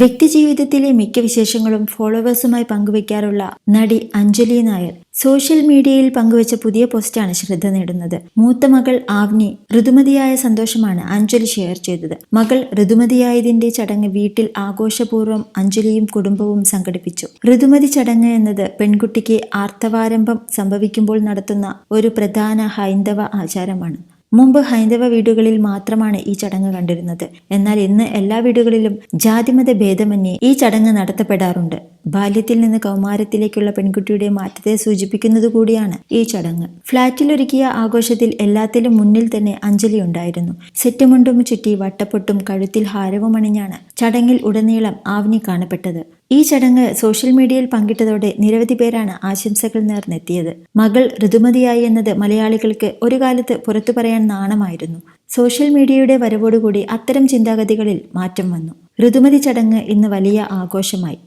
വ്യക്തിജീവിതത്തിലെ മിക്ക വിശേഷങ്ങളും ഫോളോവേഴ്സുമായി പങ്കുവയ്ക്കാറുള്ള നടി അഞ്ജലി നായർ സോഷ്യൽ മീഡിയയിൽ പങ്കുവച്ച പുതിയ പോസ്റ്റാണ് ശ്രദ്ധ നേടുന്നത്. മൂത്ത മകൾ ആവ്നി ഋതുമതിയായ സന്തോഷമാണ് അഞ്ജലി ഷെയർ ചെയ്തത്. മകൾ ഋതുമതിയായതിന്റെ ചടങ്ങ് വീട്ടിൽ ആഘോഷപൂർവം അഞ്ജലിയും കുടുംബവും സംഘടിപ്പിച്ചു. ഋതുമതി ചടങ്ങ് എന്നത് പെൺകുട്ടിക്ക് ആർത്തവാരംഭം സംഭവിക്കുമ്പോൾ നടത്തുന്ന ഒരു പ്രധാന ഹൈന്ദവ ആചാരമാണ്. മുമ്പ് ഹൈന്ദവ വീടുകളിൽ മാത്രമാണ് ഈ ചടങ്ങ് കണ്ടിരുന്നത്. എന്നാൽ ഇന്ന് എല്ലാ വീടുകളിലും ജാതിമത ഭേദമന്യേ ഈ ചടങ്ങ് നടത്തപ്പെടാറുണ്ട്. ബാല്യത്തിൽ നിന്ന് കൗമാരത്തിലേക്കുള്ള പെൺകുട്ടിയുടെ മാറ്റത്തെ സൂചിപ്പിക്കുന്നത് കൂടിയാണ് ഈ ചടങ്ങ്. ഫ്ളാറ്റിലൊരുക്കിയ ആഘോഷത്തിൽ എല്ലാത്തിലും മുന്നിൽ തന്നെ അഞ്ജലി ഉണ്ടായിരുന്നു. സെറ്റുമുണ്ടും ചുറ്റി വട്ടപ്പൊട്ടും കഴുത്തിൽ ഹാരവും അണിഞ്ഞാണ് ചടങ്ങിൽ ഉടനീളം ആവ്നി കാണപ്പെട്ടത്. ഈ ചടങ്ങ് സോഷ്യൽ മീഡിയയിൽ പങ്കിട്ടതോടെ നിരവധി പേരാണ് ആശംസകൾ നേർന്നെത്തിയത്. മകൾ ഋതുമതിയായി എന്നത് മലയാളികൾക്ക് ഒരു കാലത്ത് പുറത്തു പറയാൻ നാണമായിരുന്നു. സോഷ്യൽ മീഡിയയുടെ വരവോടുകൂടി അത്തരം ചിന്താഗതികളിൽ മാറ്റം വന്നു. ഋതുമതി ചടങ്ങ് ഇന്ന് വലിയ ആഘോഷമായി.